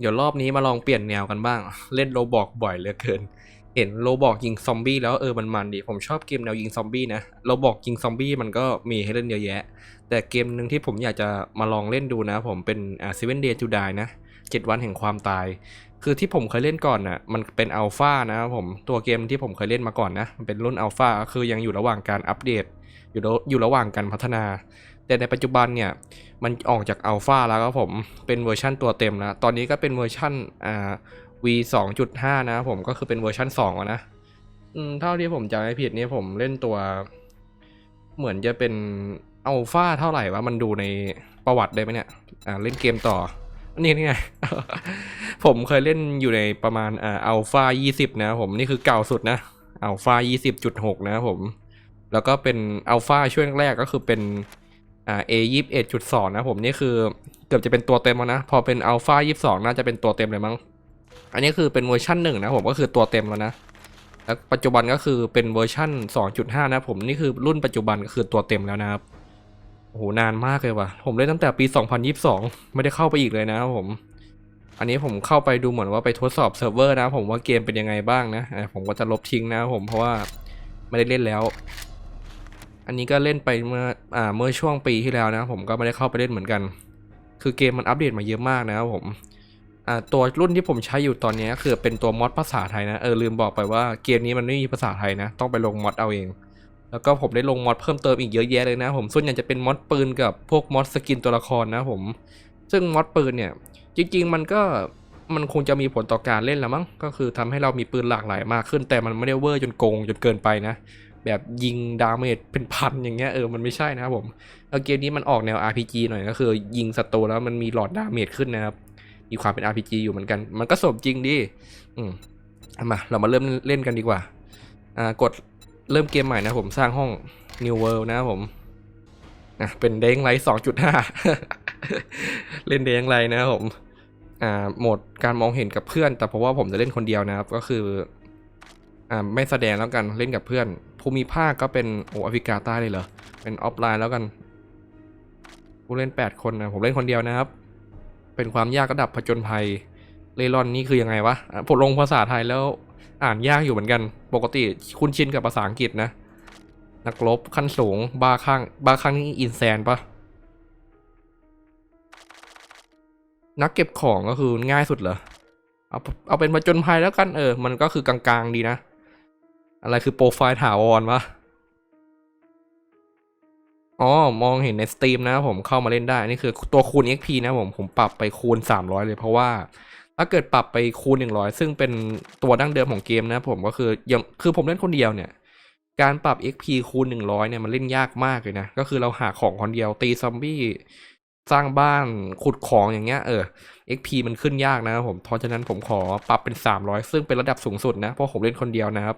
เดี๋ยวรอบนี้มาลองเปลี่ยนแนวกันบ้าง เล่นโลบอกบ่อยเหลือเกิน เห็นโลบอกยิงซอมบี้แล้วเออมันมันดี ผมชอบเกมแนวยิงซอมบี้นะโลบอกยิงซอมบี้มันก็มีให้เล่นเยอะแยะ แต่เกมหนึ่งที่ผมอยากจะมาลองเล่นดูนะ ผมเป็นอ่า Seven Day to Die นะเจ็ดวันแห่งความตาย คือที่ผมเคยเล่นก่อนน่ะมันเป็นอัลฟานะครับผมตัวเกมที่ผมเคยเล่นมาก่อนนะมันเป็นรุ่นอัลฟาคือยังอยู่ระหว่างการอัปเดตอยู่อยู่ระหว่างการพัฒนา แต่ในปัจจุบันเนี่ย มันออกจากอัลฟาแล้วครับผม เป็นเวอร์ชั่นตัวเต็มแล้วตอนนี้ก็เป็นเวอร์ชั่นอ่า V 2.5นะครับผมก็คือเป็นเวอร์ชั่น2แล้วนะอืมเท่าที่ผมจำไม่ผิดเนี่ยผมเล่นตัว เหมือนจะเป็นอัลฟาเท่าไหร่วะมันดูในประวัติได้ไหมเนี่ยอ่าเล่นเกมต่อนี่นี่ไง ผมเคยเล่นอยู่ในประมาณอ่าอัลฟา20นะครับผมนี่คือเก่าสุดนะอัลฟา20.6นะครับผม แล้วก็เป็นอัลฟาช่วงแรกก็คือเป็น อ่า A 2 1 2นะผมนี่คือเกือบจะเป็นตัวเต็มแล้วนะ พอเป็นอัลฟา22น่าจะเป็นตัวเต็มเลยมั้ง อันนี้คือเป็นเวอร์ชันหนึ่งนะผมก็คือตัวเต็มแล้วนะแล้วปัจจุบันก็คือเป็นเวอร์ชัน2.5นะผมนี่คือรุ่นปัจจุบันก็คือตัวเต็มแล้วนะครับโอ้โหนานมากเลยว่ะ ผมเล่นตั้งแต่ปี 2022 ไม่ได้เข้าไปอีกเลยนะครับผม อันนี้ผมเข้าไปดูเหมือนว่าไปทดสอบเซิร์ฟเวอร์นะ ผมว่าเกมเป็นยังไงบ้างนะผมก็จะลบทิ้งนะผมเพราะว่าไม่ได้เล่นแล้ว อันนี้ก็เล่นไปเมื่ออ่าเมื่อช่วงปีที่แล้วนะผมก็ไม่ได้เข้าไปเล่นเหมือนกัน คือเกมมันอัปเดตมาเยอะมากนะครับผมอ่าตัวรุ่นที่ผมใช้อยู่ตอนนี้คือเป็นตัวมอดภาษาไทยนะเออลืมบอกไปว่าเกมนี้มันไม่มีภาษาไทยนะ ต้องไปลงมอดเอาเอง แล้วก็ผมได้ลงมอดเพิ่มเติมอีกเยอะแยะเลยนะผมส่วนใหญ่จะเป็นมอดปืนกับพวกมอดสกินตัวละครนะผม ซึ่งมอดปืนเนี่ย จริง ๆ มันก็มันคงจะมีผลต่อการเล่นแล้วมั้งก็คือทำให้เรามีปืนหลากหลายมากขึ้น แต่มันไม่ได้เวอร์จนโกงจนเกินไปนะ แบบยิงดาเมจเป็นพันอย่างเงี้ยเออมันไม่ใช่นะครับผมแล้วเกมนี้มันออกแนว RPG หน่อยก็คือ ยิงศัตรูแล้วมันมีหลอดดาเมจขึ้นนะครับมีความเป็น RPG อยู่เหมือนกัน มันก็สมจริงดิอืมมาเรามาเริ่มเล่นกันดีกว่าอ่ากดเริ่มเกมใหม่นะผมสร้างห้อง New World นะครับผมอะเป็นเด้งไลท์สองจุดห้าเล่นเด้งไรนะครับผมอ่าโหมดการมองเห็นกับเพื่อน แต่เพราะว่าผมจะเล่นคนเดียวนะครับ ก็คือ อ่าไม่แสดงแล้วกันเล่นกับเพื่อน ภูมิภาคก็เป็นโอแอฟริกาใต้เลยเหรอ เป็นออฟไลน์แล้วกัน ผู้เล่นแปดคนนะผมเล่นคนเดียวนะครับ เป็นความยากระดับผจญภัยเลรอนนี่คือยังไงวะผมลงภาษาไทยแล้วอ่านยากอยู่เหมือนกัน ปกติคุ้นชินกับภาษาอังกฤษนะ นักรบขั้นสูง บาข้างบาข้างนี่อินแซนปะนักเก็บของก็คือง่ายสุดเหรอ เอาเอาเป็นผจญภัยแล้วกันเออ มันก็คือกลางๆดีนะ อะไรคือโปรไฟล์ถาวรวะ อ๋อ มองเห็นในสตรีมนะผมเข้ามาเล่นได้ นี่คือตัวคูณ XP นะผม ผมปรับไปคูณ 300 เลยเพราะว่า ถ้าเกิดปรับไปคูณ 100 ซึ่งเป็นตัวดั้งเดิมของเกมนะผมก็คือยังคือผมเล่นคนเดียวเนี่ย การปรับ XP คูณ 100 เนี่ยมันเล่นยากมากเลยนะ ก็คือเราหาของคนเดียวตีซอมบี้สร้างบ้านขุดของอย่างเงี้ยเออ XP มันขึ้นยากนะครับผม เพราะฉะนั้นผมขอปรับเป็น 300 ซึ่งเป็นระดับสูงสุดนะ เพราะผมเล่นคนเดียวนะครับ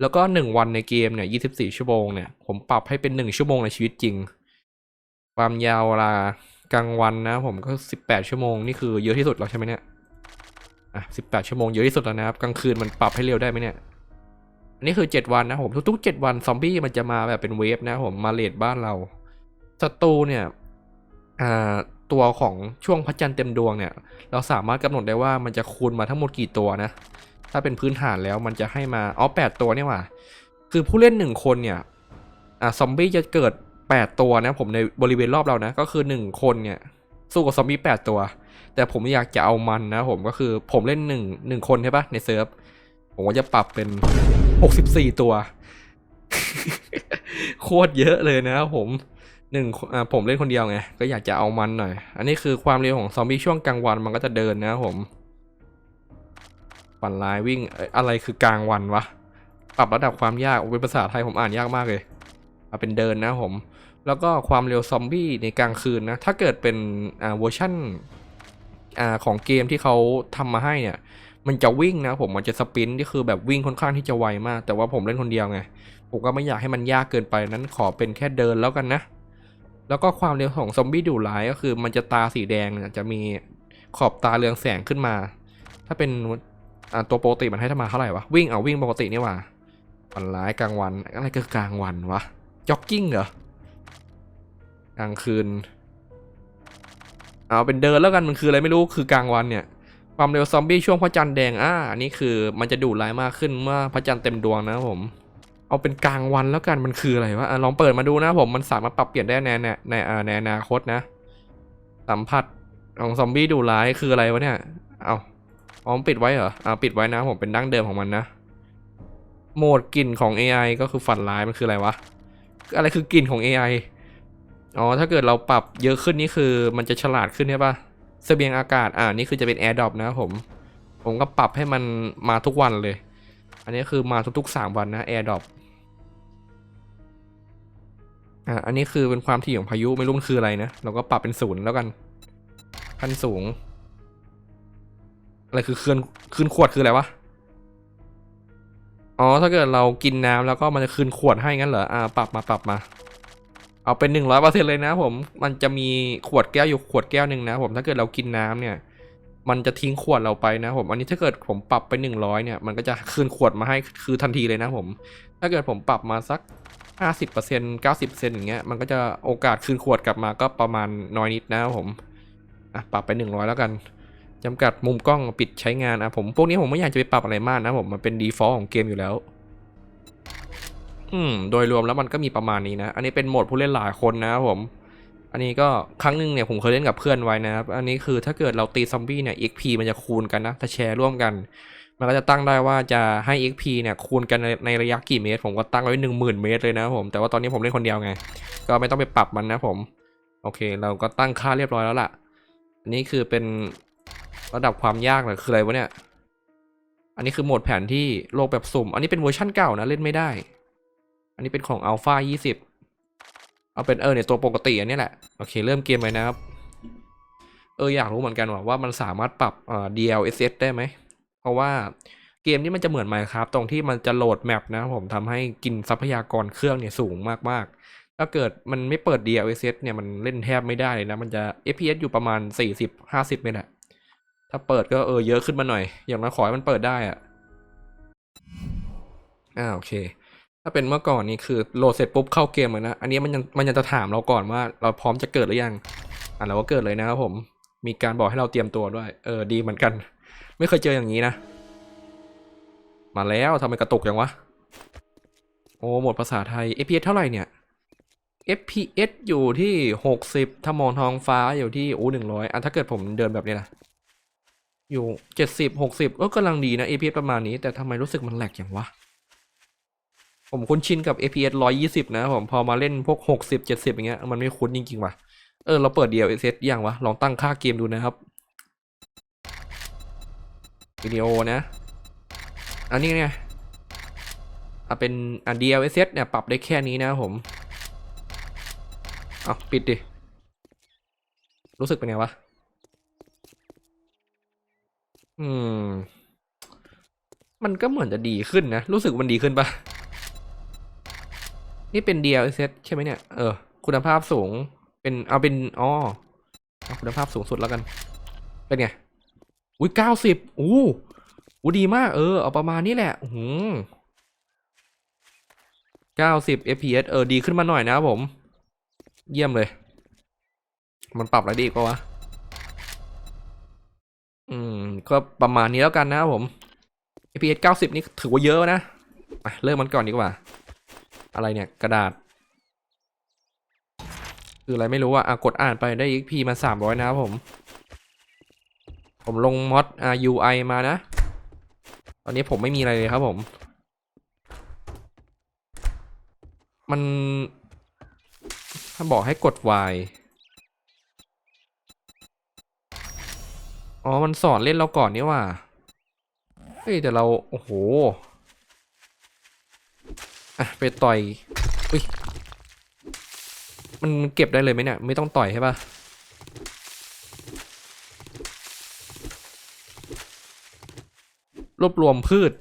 แล้วก็1วันในเกมเนี่ย24ชั่วโมงเนี่ย ผมปรับให้เป็น1ชั่วโมงในชีวิตจริง ความยาวเวลากลางวันนะ ผมก็18ชั่วโมงนี่คือเยอะที่สุดแล้วใช่ไหมเนี่ย อะ18ชั่วโมงเยอะที่สุดแล้วนะครับ กลางคืนมันปรับให้เร็วได้ไหมเนี่ย อันนี้คือ7วันนะผมทุกๆ7วันซอมบี้มันจะมาแบบเป็นเวฟนะผมมาเลดบ้านเรา ศัตรูเนี่ย อ่าตัวของช่วงพระจันทร์เต็มดวงเนี่ย เราสามารถกำหนดได้ว่ามันจะคูณมาทั้งหมดกี่ตัวนะ ถ้าเป็นพื้นฐานแล้วมันจะให้มาอ๋อแปดตัวเนี่ยว่ะคือผู้เล่นหนึ่งคนเนี่ยอ่าซอมบี้จะเกิดแปดตัวนะผมในบริเวณรอบเรานะ ก็คือหนึ่งคนเนี่ยสู้กับซอมบี้แปดตัว แต่ผมอยากจะเอามันนะผมก็คือผมเล่นหนึ่งหนึ่งคนใช่ปะในเซิร์ฟผมก็จะปรับเป็นหกสิบสี่ตัว โคตรเยอะเลยนะผมหนึ่งอ่าผมเล่นคนเดียวไง ก็อยากจะเอามันหน่อย อันนี้คือความเร็วของซอมบี้ช่วงกลางวันมันก็จะเดินนะผมั่นลายวิ่งอะไรคือกลางวันวะปรับระดับความยากเป็นภาษาไทยผมอ่านยากมากเลยเอาเป็นเดินนะผม แล้วก็ความเร็วซอมบี้ในกลางคืนนะ ถ้าเกิดเป็นอ่าเวอร์ชั่นอ่าของเกมที่เขาทำมาให้เนี่ย มันจะวิ่งนะผมมันจะสปินที่คือแบบวิ่งค่อนข้างที่จะไวมาก แต่ว่าผมเล่นคนเดียวไง ผมก็ไม่อยากให้มันยากเกินไปนั้นขอเป็นแค่เดินแล้วกันนะ แล้วก็ความเร็วของซอมบี้ดุร้ายก็คือมันจะตาสีแดงจะมีขอบตาเรืองแสงขึ้นมา ถ้าเป็น อ่าตัวปกติมันให้ทำมาเท่าไหร่วะ วิ่งเอาวิ่งปกตินี่ว่าฝันร้ายกลางวันอะไรก็กลางวันวะจ็อกกิ้งเหรอกลางคืนเอาเป็นเดินแล้วกันมันคืออะไรไม่รู้คือกลางวันเนี่ยความเร็วซอมบี้ช่วงพระจันทร์แดงอ่าอันนี้คือมันจะดุร้ายมากขึ้นเมื่อพระจันทร์เต็มดวงนะผม เอาเป็นกลางวันแล้วกันมันคืออะไรวะอะลองเปิดมาดูนะผมมันสามารถปรับเปลี่ยนได้ในในในอ่าในอนาคตนะ สัมผัสของซอมบี้ดุร้ายคืออะไรวะเนี่ยเอา อ๋อปิดไว้เหรออ่าปิดไว้นะผมเป็นดั้งเดิมของมันนะ โหมดกลิ่นของ AI ก็คือฝันร้ายมันคืออะไรวะ อะไรคือกลิ่นของ AI อ๋อถ้าเกิดเราปรับเยอะขึ้นนี่คือมันจะฉลาดขึ้นใช่ปะเสบียงอากาศอ่านี่คือจะเป็น AirDrop นะผม ผมก็ปรับให้มันมาทุกวันเลย อันนี้คือมาทุกๆสามวันนะ AirDrop อ่าอันนี้คือเป็นความถี่ของพายุไม่รู้มันคืออะไรนะ เราก็ปรับเป็นศูนย์แล้วกัน ขั้นสูง อะไรคือคืนคืนขวดคืออะไรวะ อ๋อ ถ้าเกิดเรากินน้ำแล้วก็มันจะคืนขวดให้งั้นเหรอ อ่า ปรับมาปรับมา เอาเป็นหนึ่งร้อยเปอร์เซ็นเลยนะผม มันจะมีขวดแก้วอยู่ขวดแก้วหนึ่งนะผม ถ้าเกิดเรากินน้ำเนี่ย มันจะทิ้งขวดเราไปนะผม อันนี้ถ้าเกิดผมปรับไปหนึ่งร้อยเนี่ย มันก็จะคืนขวดมาให้คือทันทีเลยนะผม ถ้าเกิดผมปรับมาสักห้าสิบเปอร์เซ็นต์เก้าสิบเปอร์เซ็นต์อย่างเงี้ย มันก็จะโอกาสคืนขวดกลับมาก็ประมาณน้อยนิดนะผม อะ ปรับไปหนึ่งร้อยแล้วกัน จำกัดมุมกล้องปิดใช้งานอะผมพวกนี้ผมไม่อยากจะไปปรับอะไรมากนะผมมันเป็น default ของเกมอยู่แล้ว อืมโดยรวมแล้วมันก็มีประมาณนี้นะ อันนี้เป็นโหมดผู้เล่นหลายคนนะครับผม อันนี้ก็ครั้งหนึ่งเนี่ยผมเคยเล่นกับเพื่อนไว้นะครับ อันนี้คือถ้าเกิดเราตีซอมบี้เนี่ย XP มันจะคูณกันนะ ถ้าแชร์ร่วมกัน มันก็จะตั้งได้ว่าจะให้ XP เนี่ยคูณกันในในระยะกี่เมตร ผมก็ตั้งไว้หนึ่งหมื่นเมตรเลยนะครับผม แต่ว่าตอนนี้ผมเล่นคนเดียวไง ก็ไม่ต้องไปปรับมันนะผม โอเค เราก็ตั้งค่าเรียบร้อยแล้วล่ะ อันนี้คือเป็น ระดับความยากเลยคืออะไรวะเนี่ย อันนี้คือโหมดแผนที่โลกแบบสุ่ม อันนี้เป็นเวอร์ชั่นเก่านะเล่นไม่ได้ อันนี้เป็นของอัลฟา20 เอาเป็นเออเนี่ยตัวปกติอันนี้แหละ โอเค เริ่มเกมเลยนะครับ เอออยากรู้เหมือนกันว่าว่ามันสามารถปรับเอ่อ DLSS ได้ไหม เพราะว่าเกมนี้มันจะเหมือน Minecraft ตรงที่มันจะโหลดแมปนะผมทำให้กินทรัพยากรเครื่องเนี่ยสูงมากๆ ถ้าเกิดมันไม่เปิด DLSS เนี่ยมันเล่นแทบไม่ได้เลยนะ มันจะ FPS อยู่ประมาณ 40 50นี่แหละ ถ้าเปิดก็เออเยอะขึ้นมาหน่อย อย่างน้อยขอให้มันเปิดได้อะอ่าโอเค ถ้าเป็นเมื่อก่อนนี่คือโหลดเสร็จปุ๊บเข้าเกมเลยนะ อันนี้มันยังมันยังจะถามเราก่อนว่า เราพร้อมจะเกิดหรือยัง อะเราก็เกิดเลยนะครับผม มีการบอกให้เราเตรียมตัวด้วย เออดีเหมือนกัน ไม่เคยเจออย่างนี้นะ มาแล้วทำไมกระตุกอย่างวะ โอ้หมดภาษาไทย FPS เท่าไหร่เนี่ย FPS อยู่ที่หกสิบถ้ามองทองฟ้าอยู่ที่โอ้หนึ่งร้อยอะถ้าเกิดผมเดินแบบนี้ล่ะ อยู่เจ็ดสิบหกสิบก็กำลังดีนะ APS ประมาณนี้ แต่ทำไมรู้สึกมันแหลกอย่างวะ ผมคุ้นชินกับ APS ร้อยยี่สิบนะผมพอมาเล่นพวกหกสิบเจ็ดสิบอย่างเงี้ย มันไม่คุ้นจริงๆว่ะ เออ เราเปิด DLSS ยังวะ ลองตั้งค่าเกมดูนะครับวิดีโอนะ อันนี้ไงอะเป็นอะ DLSS เนี่ย ปรับได้แค่นี้นะผมเอาปิดดิ รู้สึกเป็นไงวะ อืม มันก็เหมือนจะดีขึ้นนะ รู้สึกมันดีขึ้นปะนี่เป็น DLSS ใช่ไหมเนี่ย เออ คุณภาพสูง เป็น เอาเป็นอ๋อเอาคุณภาพสูงสุดแล้วกัน เป็นไง อุ้ยเก้าสิบอู้อู้ดีมาก เออ เอาประมาณนี้แหละ อืมเก้าสิบ fps เออ ดีขึ้นมาหน่อยนะครับผม เยี่ยมเลย มันปรับอะไรดีกว่าวะ อืม ก็ประมาณนี้แล้วกันนะครับผม fps เก้าสิบนี่ถือว่าเยอะนะอะเริ่มมันก่อนดีกว่า อะไรเนี่ย กระดาษ คืออะไรไม่รู้อะอะกดอ่านไปได้ XP มาสามร้อยนะครับผม ผมลงมอด UI มานะ ตอนนี้ผมไม่มีอะไรเลยครับผม มันถ้าบอกให้กด Y อ๋อ มันสอนเล่นเราก่อนนี่ว่า เฮ้ย แต่เรา โอ้โห อะ ไปต่อย อุ้ย มันเก็บได้เลยไหมเนี่ย ไม่ต้องต่อยใช่ปะรวบรวมพืช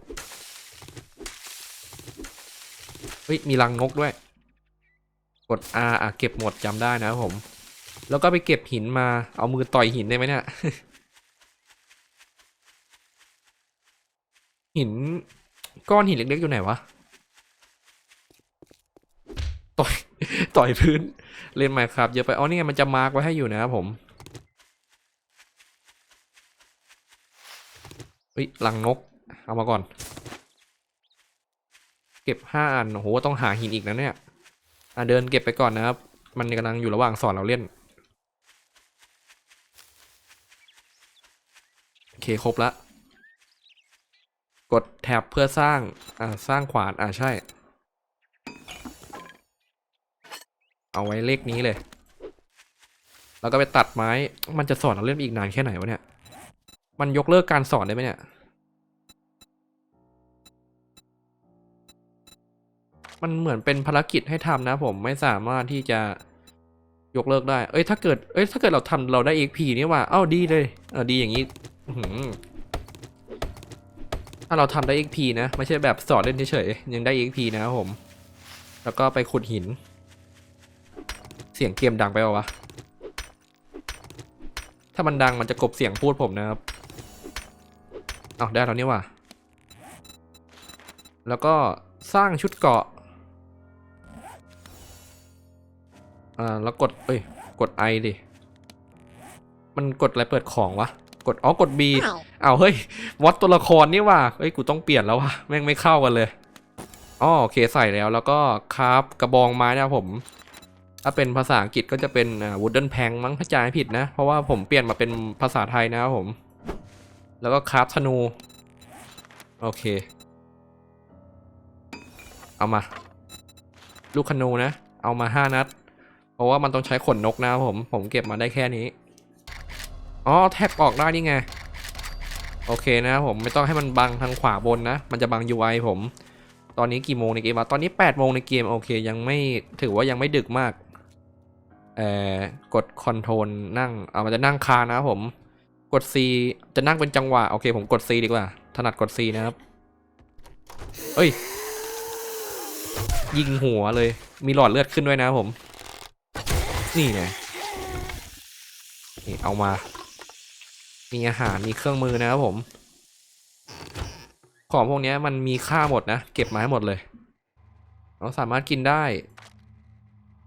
เฮ้ย มีรังนกด้วย กด R อะ เก็บหมดจำได้นะผม แล้วก็ไปเก็บหินมา เอามือต่อยหินได้ไหมเนี่ย หินก้อนหินเล็กๆอยู่ไหนวะ ต่อยต่อยพื้นเล่นไมค์ครับเยอะไปอ๋อนี่ไงมันจะมาร์กไว้ให้อยู่นะครับผมเฮ้ยลังนก เอามาก่อน เก็บห้าอันโอ้โหต้องหาหินอีกนะเนี่ยอะเดินเก็บไปก่อนนะครับ มันกำลังอยู่ระหว่างสอนเราเล่นโอเคครบละ ดแท็บเพื่อสร้าง อ่า สร้างขวาน อ่าใช่ เอาไว้เลขนี้เลย แล้วก็ไปตัดไม้ มันจะสอนเราเล่นอีกนานแค่ไหนวะเนี่ย มันยกเลิกการสอนได้ไหมเนี่ย มันเหมือนเป็นภารกิจให้ทำนะผมไม่สามารถที่จะยกเลิกได้ เอ้ย ถ้าเกิด เอ้ย ถ้าเกิดเราทำเราได้ XP นี่ว่า เอ้า ดีเลย เออ ดีอย่างนี้อื ถ้าเราทำได้ XP นะไม่ใช่แบบสอนเล่นเฉยๆยังได้ XP นะครับผม แล้วก็ไปขุดหิน เสียงเกมดังไปปะวะ ถ้ามันดังมันจะกบเสียงพูดผมนะครับเอาได้แล้วนี่ว่ะแล้วก็สร้างชุดเกาะอ่าแล้วกดเอ้ยกดไอดิ มันกดอะไรเปิดของวะ กดอ๋อกด B เอาเฮ้ยวัดตัวละครนี่ว่ะเฮ้ยกูต้องเปลี่ยนแล้วว่ะแม่งไม่เข้ากันเลยอ๋อโอเคใส่แล้วแล้วก็คราฟกระบองไม้นะครับผม ถ้าเป็นภาษาอังกฤษก็จะเป็นอ่า wooden plank มั้งถ้าจำไม่ผิดนะ เพราะว่าผมเปลี่ยนมาเป็นภาษาไทยนะครับผม แล้วก็คราฟธนู โอเค เอามา ลูกธนูนะ เอามาห้านัด เพราะว่ามันต้องใช้ขนนกนะครับผม ผมเก็บมาได้แค่นี้ อ๋อแท็กออกได้นี่ไง โอเคนะครับผมไม่ต้องให้มันบังทางขวาบนนะ มันจะบัง UI ผม ตอนนี้กี่โมงในเกมวะตอนนี้ 8 โมงในเกมโอเค ยังไม่ถือว่ายังไม่ดึกมากเอ่อกดคอนโทรลนั่งเอามันจะนั่งคานะครับผมกด C จะนั่งเป็นจังหวะโอเคผมกด C ดีกว่า ถนัดกด C นะครับ เอ้ย ยิงหัวเลย มีหลอดเลือดขึ้นด้วยนะผม นี่ไงนี่เอามา มีอาหารมีเครื่องมือนะครับผม ของพวกนี้มันมีค่าหมดนะ เก็บมาให้หมดเลย เราสามารถกินได้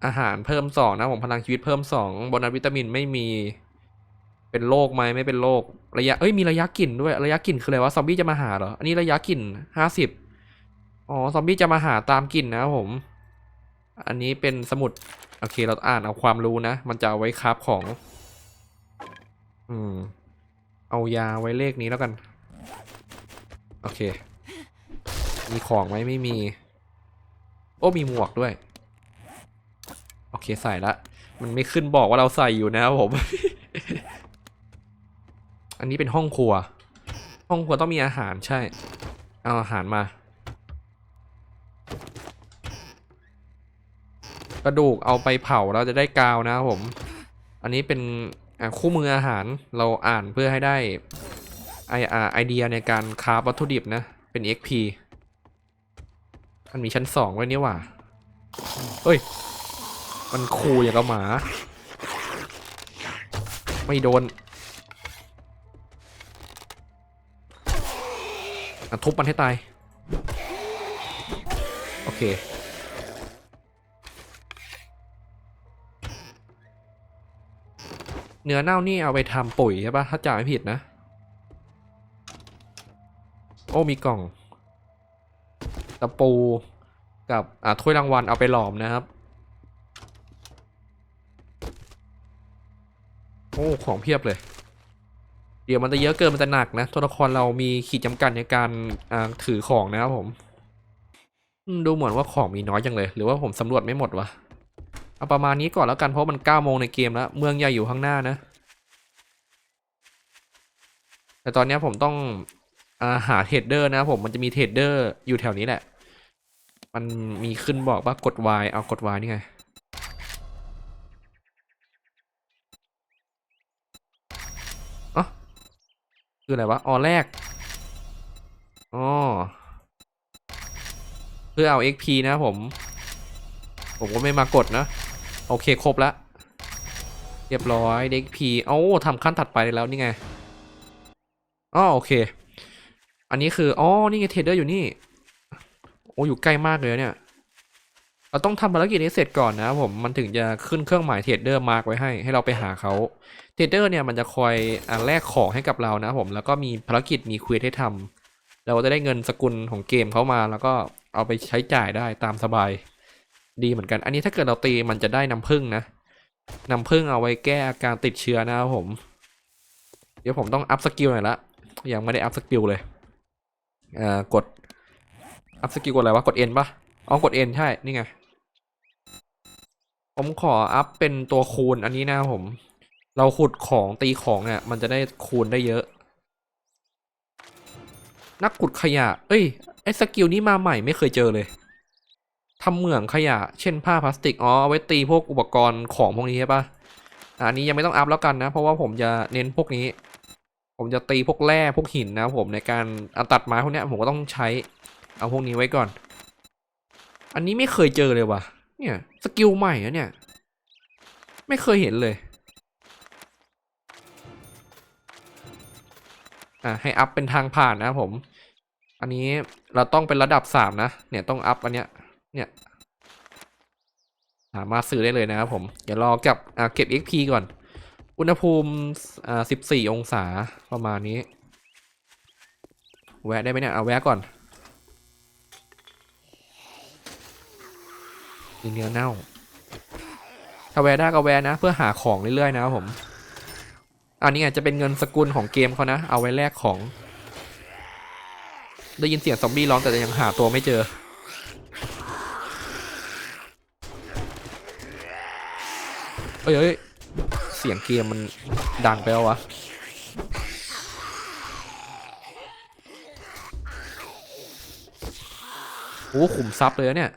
อาหารเพิ่มสองนะผมพลังชีวิตเพิ่มสองบนัสวิตามินไม่มี เป็นโรคไหมไม่เป็นโรคระยะเอ้ยมีระยะกลิ่นด้วยระยะกลิ่นคืออะไรวะซอมบี้จะมาหาเหรออันนี้ระยะกลิ่นห้าสิบอ๋อซอมบี้จะมาหาตามกลิ่นนะครับผม อันนี้เป็นสมุดโอเคเราอ่านเอาความรู้นะ มันจะเอาไว้คราฟของ อืม เอายาไว้เลขนี้แล้วกัน โอเค มีของไหมไม่มี โอ้มีหมวกด้วย โอเคใส่ละ มันไม่ขึ้นบอกว่าเราใส่อยู่นะครับผม อันนี้เป็นห้องครัว ห้องครัวต้องมีอาหารใช่ เอาอาหารมากระดูกเอาไปเผาเราจะได้กาวนะครับผม อันนี้เป็น คู่มืออาหารเราอ่านเพื่อให้ได้ไออ่าไอเดียในการคราวัตถุดิบนะ เป็น XP มันมีชั้นสองไว้นี่หว่าเฮ้ย มันคูอย่างกับหมา ไม่โดนทุบมันให้ตาย โอเค เนื้อเน่านี่เอาไปทำปุ๋ยใช่ปะถ้าจำไม่ผิดนะ โอ้มีกล่องตะปูกับอ่าถ้วยรางวัลเอาไปหลอมนะครับ โอ้ ของเพียบเลย เดี๋ยวมันจะเยอะเกินมันจะหนักนะตัวละครเรามีขีดจำกัดในการอ่าถือของนะครับผมอืมดูเหมือนว่าของมีน้อยจังเลย หรือว่าผมสำรวจไม่หมดวะ เอาประมาณนี้ก่อนแล้วกันเพราะมันเก้าโมงในเกมแล้ว เมืองใหญ่อยู่ข้างหน้านะ แต่ตอนนี้ผมต้องอาหาเทรดเดอร์นะผมมันจะมีเทรดเดอร์อยู่แถวนี้แหละ มันมีขึ้นบอกว่ากด Y เอากด Y นี่ไงอ๋อคืออะไรวะอ๋อแรกอ๋อเพื่อเอา XP นะผม ผมก็ไม่มากดนะ โอเคครบแล้วเรียบร้อยเด็กพีโอ้ทำขั้นถัดไปได้แล้วนี่ไงอ๋อโอเค อันนี้คืออ๋อนี่ไงเทรดเดอร์อยู่นี่ โอ้อยู่ใกล้มากเลยเนี่ยเราต้องทำภารกิจนี้เสร็จก่อนนะผมมันถึงจะขึ้นเครื่องหมายเทรดเดอร์มาร์กไว้ให้ให้เราไปหาเขาเทรดเดอร์เนี่ยมันจะคอยอแลกของให้กับเรานะผมแล้วก็มีภารกิจมีเควสให้ทำเราก็จะได้เงินสกุลของเกมเขามา แล้วก็เอาไปใช้จ่ายได้ตามสบาย ดีเหมือนกัน อันนี้ถ้าเกิดเราตีมันจะได้น้ำผึ้งนะ น้ำผึ้งเอาไว้แก้อาการติดเชื้อนะครับผม เดี๋ยวผมต้องอัพสกิลหน่อยละ ยังไม่ได้อัพสกิลเลยอ่อกด อัพสกิลกดอะไรวะ กด N ปะอ๋อกด N ใช่ นี่ไง ผมขออัพเป็นตัวคูณอันนี้นะครับผม เราขุดของตีของเนี่ยมันจะได้คูณได้เยอะ นักขุดขยะ เอ้ย ไอ้สกิลนี้มาใหม่ไม่เคยเจอเลย ทำเหมืองขยะ เช่นผ้าพลาสติก อ๋อเอาไว้ตีพวกอุปกรณ์ของพวกนี้ใช่ปะอะอันนี้ยังไม่ต้องอัพแล้วกันนะ เพราะว่าผมจะเน้นพวกนี้ ผมจะตีพวกแร่พวกหินนะผมในการตัดไม้พวกเนี้ยผมก็ต้องใช้ เอาพวกนี้ไว้ก่อน อันนี้ไม่เคยเจอเลยว่ะ เนี่ยสกิลใหม่อะเนี่ย ไม่เคยเห็นเลย อะให้อัพเป็นทางผ่านนะผม อันนี้เราต้องเป็นระดับสามนะ เนี่ยต้องอัพอันเนี้ย เนี่ยสามารถซื้อได้เลยนะครับผม เดี๋ยวรอกับเก็บ XP ก่อน อุณหภูมิอ่าสิบสี่องศาประมาณนี้ แวะได้ไหมเนี่ย เอาแวะก่อนมีเนื้อเน่า ถ้าแวะได้ก็แวะนะ เพื่อหาของเรื่อยๆนะครับผม อันนี้อาจจะเป็นเงินสกุลของเกมเขานะ เอาไว้แลกของ ได้ยินเสียงซอมบี้ร้องแต่ยังหาตัวไม่เจอ อ้ยเอ้ยเสียงเกมมันดังไปแล้ววะโอ้ขุมทรัพย์เลยเนี่ย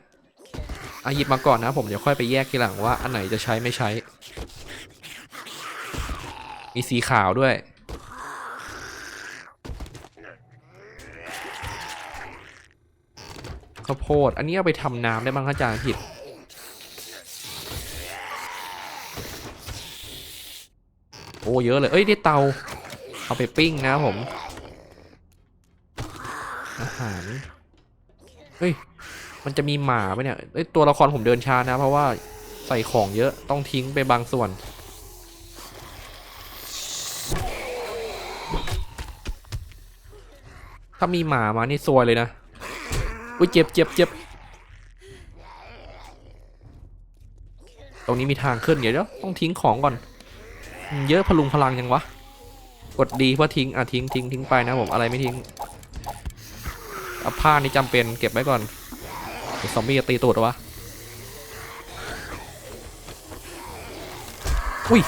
อาหยิบมาก่อนนะผมเดี๋ยวค่อยไปแยกทีหลังว่าอันไหนจะใช้ไม่ใช้ มีสีขาวด้วย ข้าวโพด อันนี้เอาไปทำน้ำได้บ้างคะจางผิด โอ้เยอะเลย เอ้ยได้เตา เอาไปปิ้งนะผม อาหาร เฮ้ย มันจะมีหมาไหมเนี่ยเอ้ยตัวละครผมเดินช้านะ เพราะว่าใส่ของเยอะต้องทิ้งไปบางส่วน ถ้ามีหมามานี่ซวยเลยนะ อุ้ยเจ็บเจ็บเจ็บตรงนี้มีทางขึ้นเดี๋ยวเดี๋ยวต้องทิ้งของก่อน เยอะพลุงพลังยังวะ กดดีเพื่อทิ้ง อะทิ้งทิ้งทิ้งไปนะผมอะไรไม่ทิ้งเอาผ้านี่จำเป็นเก็บไว้ก่อนซอมบี้จะตีตูดหรอวะอุ้ย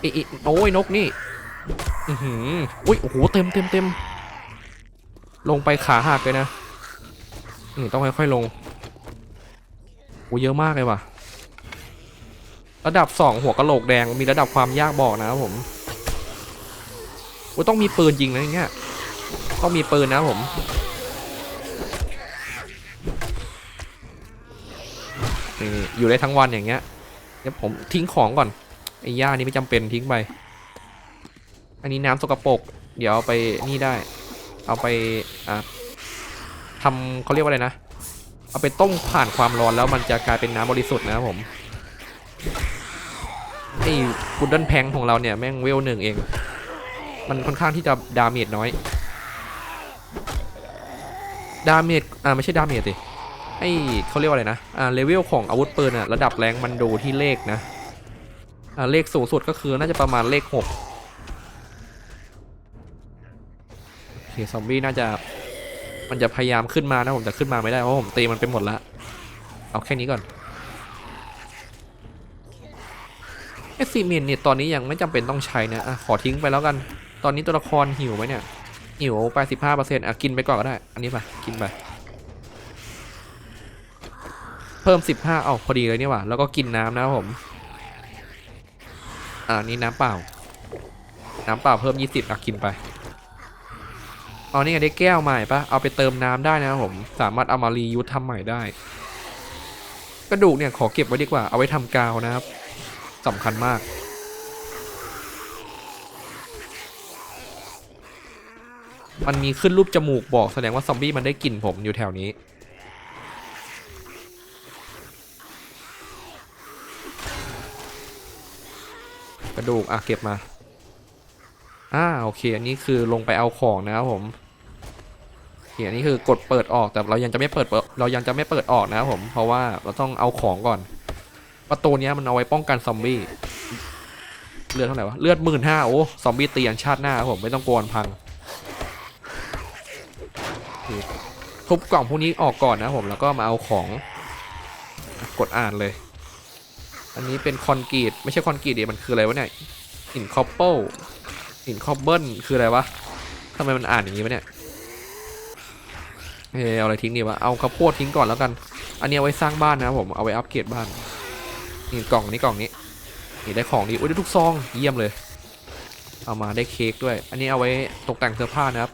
เอยเอยโอ้ยนกนี่อือหืออุ้ยโอ้โหเต็มเต็มเต็มลงไปขาหักเลยนะนี่ต้องค่อยๆลงโอ้เยอะมากเลยว่ะ ระดับสองหัวกะโหลกแดงมีระดับความยากบอกนะครับผมโอ้ต้องมีปืนยิงนะอย่างเงี้ยต้องมีปืนนะผมนี่อยู่ได้ทั้งวันอย่างเงี้ยเดี๋ยวผมทิ้งของก่อนไอ้หญ้านี่ไม่จำเป็นทิ้งไป อันนี้น้ำสกปรกเดี๋ยวเอาไปนี่ได้ เอาไปอ่าทำเขาเรียกว่าอะไรนะ เอาไปต้มผ่านความร้อนแล้วมันจะกลายเป็นน้ำบริสุทธิ์นะครับผม ไอ้กุดดิลแพงของเราเนี่ยแม่งเวลหนึ่งเอง มันค่อนข้างที่จะดาเมจน้อย ดาเมจ อ่าไม่ใช่ดาเมจสิไอ้เขาเรียกว่าอะไรนะ อ่าเลเวลของอาวุธปืนอะระดับแรงมันดูที่เลขนะ อ่าเลขสูงสุดก็คือน่าจะประมาณเลขหกโอเคซอมบี้น่าจะมันจะพยายามขึ้นมานะผมแต่ขึ้นมาไม่ได้เพราะผมตีมันไปหมดละเอาแค่นี้ก่อน เอสซีเมนเนี่ยตอนนี้ยังไม่จำเป็นต้องใช้นะอะขอทิ้งไปแล้วกัน ตอนนี้ตัวละครหิวไหมเนี่ย หิวไปสิบห้าเปอร์เซ็นต์อะกินไปก่อนก็ได้ อันนี้ไปกินไป เพิ่มสิบห้าเอาพอดีเลยนี่หว่า แล้วก็กินน้ำนะครับผม อ่านี่น้ำเปล่า น้ำเปล่าเพิ่มยี่สิบอะกินไปเอานี่ไงได้แก้วใหม่ปะเอาไปเติมน้ำได้นะครับผม สามารถเอามารียูสทำใหม่ได้ กระดูกเนี่ยขอเก็บไว้ดีกว่า เอาไว้ทำกาวนะครับ สำคัญมากมันมีขึ้นรูปจมูกบอกแสดงว่าซอมบี้มันได้กลิ่นผมอยู่แถวนี้ กระดูก อะ เก็บมา อ่า โอเค อันนี้คือลงไปเอาของนะครับผมโอเคอันนี้คือกดเปิดออกแต่เรายังจะไม่เปิดเรายังจะไม่เปิดออกนะครับผม เพราะว่าเราต้องเอาของก่อน ประตูเนี้ยมันเอาไว้ป้องกันซอมบี้เลือดเท่าไหร่วะเลือดหมื่นห้าโอ้ซอมบี้ตียันชาติหน้าครับผมไม่ต้องกลัวมันพังทุบกล่องพวกนี้ออกก่อนนะผมแล้วก็มาเอาของกดอ่านเลย อันนี้เป็นคอนกรีตไม่ใช่คอนกรีตดิมันคืออะไรวะเนี่ยหินคอปเปิลหินคอบเบิลคืออะไรวะทำไมมันอ่านอย่างนี้วะเนี่ยเออเอาอะไรทิ้งดีวะเอาข้าวโพดทิ้งก่อนแล้วกัน อันนี้เอาไว้สร้างบ้านนะผมเอาไว้อัปเกรดบ้าน นี่กล่องนี้กล่องนี้นี่ได้ของดีอุ้ยได้ทุกซองเยี่ยมเลย เอามาได้เค้กด้วย อันนี้เอาไว้ตกแต่งเสื้อผ้านะครับ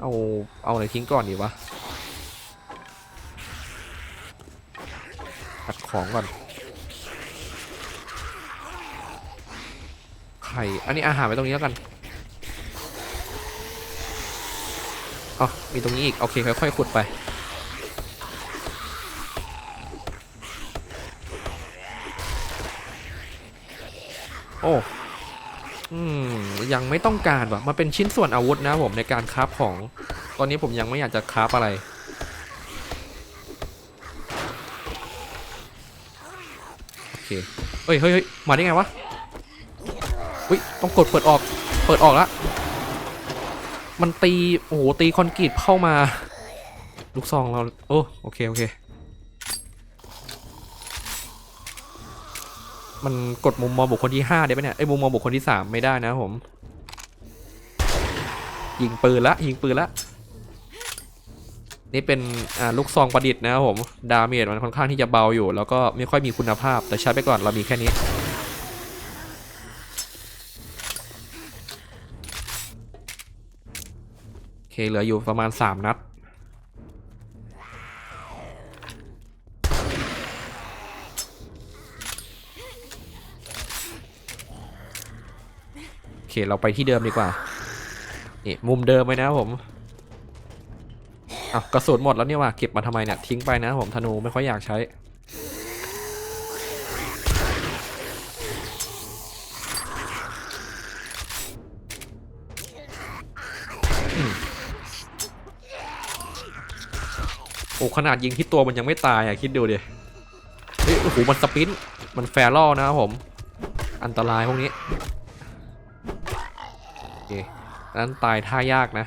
เอาเอาอะไรทิ้งก่อนดีวะตัดของก่อนไข่อันนี้อาหารไว้ตรงนี้แล้วกันอ๋อมีตรงนี้อีกโอเคค่อยๆขุดไป โอ้ยังไม่ต้องการว่ะมาเป็นชิ้นส่วนอาวุธนะผมในการคราฟของ ตอนนี้ผมยังไม่อยากจะคราฟอะไร โอเค เฮ้ยเฮ้ยมาได้ไงวะ อุ้ยต้องกดเปิดออก เปิดออกล้วมันตี โอ้โห ตีคอนกรีตเข้ามา ลูกซองเรา โอ้ โอเค โอเค มันกดมุมมองบุคคลที่5ได้ไหมเนี่ยไอ้มุมมองบุคคลที่ 3 ไม่ได้นะผม ยิงปืนละยิงปืนละ นี่เป็นอ่าลูกซองประดิษฐ์นะครับผม ดาเมจมันค่อนข้างที่จะเบาอยู่ แล้วก็ไม่ค่อยมีคุณภาพ แต่ใช้ไปก่อนเรามีแค่นี้โอเคเหลืออยู่ประมาณ 3 นัด เคเราไปที่เดิมดีกว่านี่มุมเดิมไว้นะผมอะกระสุนหมดแล้วเนี่ยว่ะเก็บมาทำไมเนี่ยทิ้งไปนะผมธนูไม่ค่อยอยากใช้โอ้ขนาดยิงที่ตัวมันยังไม่ตายอะคิดดูดิเฮ้ยโอ้โหมันสปินมันแฟร์ล่อนะครับผม อันตรายพวกนี้ เคนั้นตายท่ายากนะ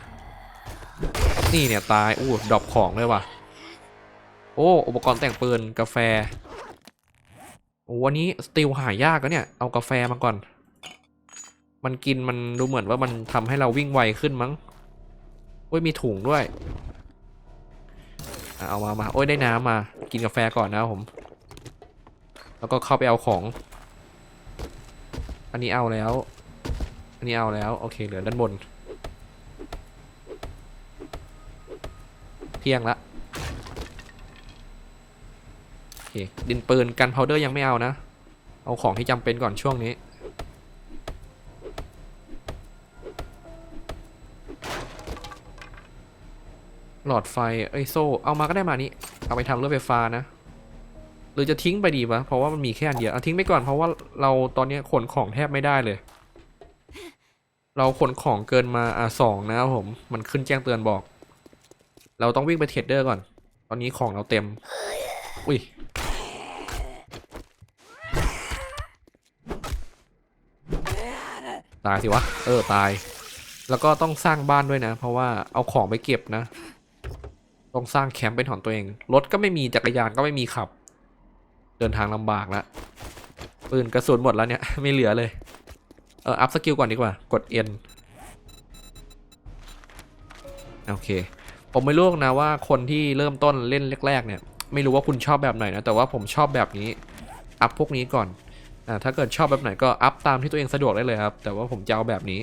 นี่เนี่ยตายอู้ดรอปของเลยว่ะ โอ้อุปกรณ์แต่งปืนกาแฟโอ้วันนี้สติลหายากแล้วเนี่ย เอากาแฟมาก่อน มันกินมันดูเหมือนว่ามันทำให้เราวิ่งไวขึ้นมั้งโอ้ยมีถุงด้วย เอามามาโอ้ยได้น้ำมา กินกาแฟก่อนนะผม แล้วก็เข้าไปเอาของ อันนี้เอาแล้ว อันนี้เอาแล้ว โอเค เหลือด้านบน เที่ยงละโอเค ดินปืนกันพาวเดอร์ยังไม่เอานะ เอาของที่จำเป็นก่อนช่วงนี้ หลอดไฟ เอ้ยโซ่ เอามาก็ได้มานี่เอาไปทำเรถไฟฟ้านะหรือจะทิ้งไปดีวะ เพราะว่ามันมีแค่อันเดียว เอาทิ้งไปก่อนเพราะว่าเราตอนนี้ขนของแทบไม่ได้เลย เราขนของเกินมาอะสองนะครับผม มันขึ้นแจ้งเตือนบอก เราต้องวิ่งไปเทรดเดอร์ก่อน ตอนนี้ของเราเต็ม อุ้ย ตายสิวะ เออ ตาย แล้วก็ต้องสร้างบ้านด้วยนะ เพราะว่าเอาของไปเก็บนะ ต้องสร้างแคมป์เป็นของตัวเอง รถก็ไม่มี จักรยานก็ไม่มีขับ เดินทางลำบากแล้วปืนกระสุนหมดแล้วเนี่ย ไม่เหลือเลย อออัพสกิลก่อนดีกว่ากด N โอเค ผมไม่รู้นะว่าคนที่เริ่มต้นเล่นแรกๆเนี่ย ไม่รู้ว่าคุณชอบแบบไหนนะ แต่ว่าผมชอบแบบนี้ อัพพวกนี้ก่อน อ่า ถ้าเกิดชอบแบบไหนก็อัพตามที่ตัวเองสะดวกได้เลยครับ แต่ว่าผมจะเอาแบบนี้